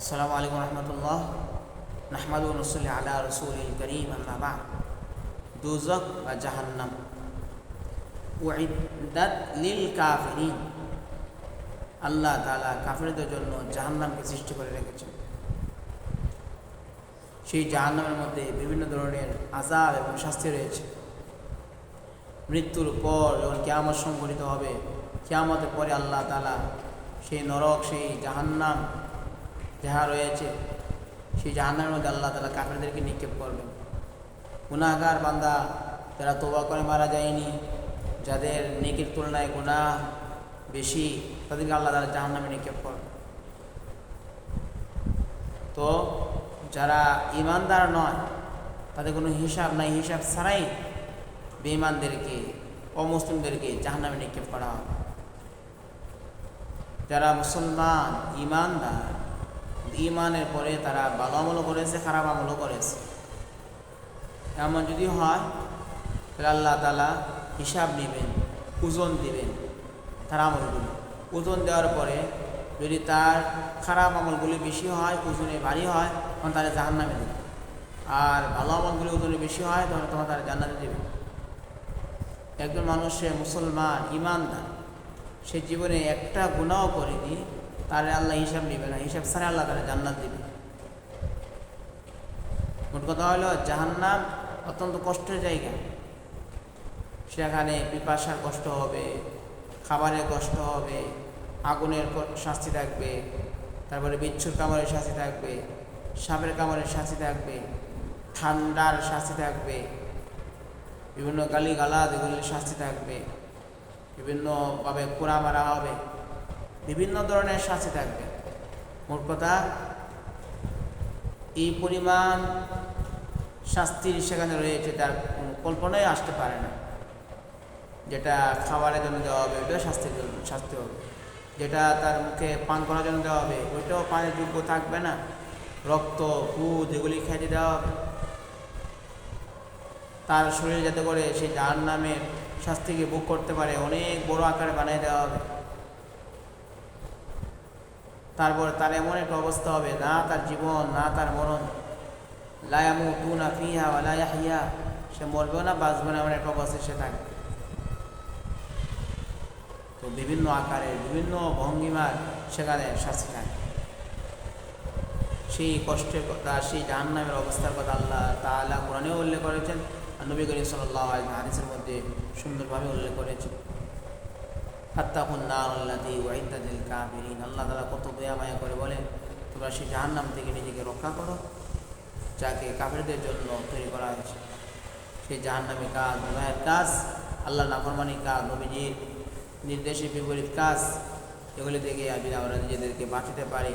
আসসালামু আলাইকুম রহমতুল্লাহ। নাহমাদু রসুল আলা রসুল করিম আল্লাহ দুজক বা জাহান্নাম। উইদাত লিল কাফিরিন। আল্লাহ তালা কাফিরদের জন্য জাহান্নামকে সৃষ্টি করে রেখেছেন। সেই জাহান্নামের মধ্যে বিভিন্ন ধরনের আজাব এবং শাস্তি রয়েছে। মৃত্যুর পর যখন কেয়ামত সংঘটিত হবে, কেয়ামতের পরে আল্লাহ তালা সেই নরক, সেই জাহান্নাম যাহা রয়েছে, সেই জাহান্নামের মধ্যে আল্লাহ তালা কাফেরদেরকে নিক্ষেপ করবেন। গুণাগার বান্দা, যারা তোবা করে মারা যায়নি, যাদের নেকির তুলনায় গুণা বেশি, তাদেরকে আল্লাহ তালা জাহান্নামে নিক্ষেপ করবে তো, যারা ইমানদার নয়, তাদের কোনো হিসাব নাই, হিসাব ছাড়াই বেঈমানদেরকে, অমুসলিমদেরকে জাহান্নামে নিক্ষেপ করা হবে। যারা মুসলমান ইমানদার ইমানের পরে তারা ভালো আমলও করেছে, খারাপ আমলও করেছে। এমন যদি হয়, তাহলে আল্লাহ তালা হিসাব নেবেন, ওজন দিবেন তার আমলগুলি। ওজন দেওয়ার পরে যদি তার খারাপ আমলগুলি বেশি হয়, ওজনে ভারী হয়, তখন তারা জাহান নামে দেবে। আর ভালো আমলগুলি ওজনে বেশি হয়, তখন তখন তারা জান্নাতে দেবে। একজন মানুষ, সে মুসলমান ইমানদার সে জীবনে একটা গুণাও করেনি তার আল্লাহ হিসাব নেবে না, হিসাব ছাড়া আল্লাহ তারা জান্নাত দিবে। মোট কথা হলো, জাহান্নাম অত্যন্ত কষ্টের জায়গা। সেখানে পিপাসার কষ্ট হবে, খাবারের কষ্ট হবে, আগুনের শাস্তি থাকবে, তারপরে বিচ্ছুর কামড়ের শাস্তি থাকবে, সাপের কামড়ের শাস্তি থাকবে, ঠান্ডার শাস্তি থাকবে, বিভিন্ন গালি গালাদ এগুলির শাস্তি থাকবে, বিভিন্নভাবে পোড়া মারা হবে। বিভিন্ন ধরনের শাস্তি থাকবে। মোট কথা, এই পরিমাণ শাস্তির সেখানে রয়েছে তার কল্পনাই আসতে পারে না। যেটা খাবারের জন্য দেওয়া হবে, ওইটাও শাস্তির জন্য, শাস্তি হবে। যেটা তার মুখে পান করার জন্য দেওয়া হবে, ওইটাও পানের যোগ্য থাকবে না। রক্ত, দুধ এগুলি খেতে দেওয়া হবে। তার শরীরে যাতে করে সেই যার নামের শাস্তিকে বুক করতে পারে, অনেক বড় আকারে বানিয়ে দেওয়া হবে। তারপর তার এমন একটা অবস্থা হবে, না তার জীবন, না তার মরণ। লায়ামু টু না ফিহা বা লাইয়া সে মরবেও না, বাঁচবে না এমন একটা অবস্থায় সে থাকবে। তো বিভিন্ন আকারে, বিভিন্ন ভঙ্গিমার সেখানে শাস্তি থাকে। সেই কষ্টের কথা, সেই জাহান্নামের অবস্থার কথা আল্লাহ তাআলা কোরআনেও উল্লেখ করেছেন। নবী করিম সাল্লাহ হাদিসের মধ্যে সুন্দরভাবে উল্লেখ করেছেন। আল্লাদি ওয়াইদাদিল কাবিরিন আল্লাহ তালা কত দয়া করে বলেন, তোমরা সেই জাহান্নাম থেকে নিজেকে রক্ষা করো, যাকে কাফেরদের জন্য তৈরি করা হয়েছে। সেই জাহান্নামে কাজ গুনাহের কাজ আল্লাহ নাফরমানি কাজ, নবীজির নির্দেশে বিপরীত কাজ, এগুলি থেকে যদি আমরা নিজেদেরকে বাঁচাতে পারি।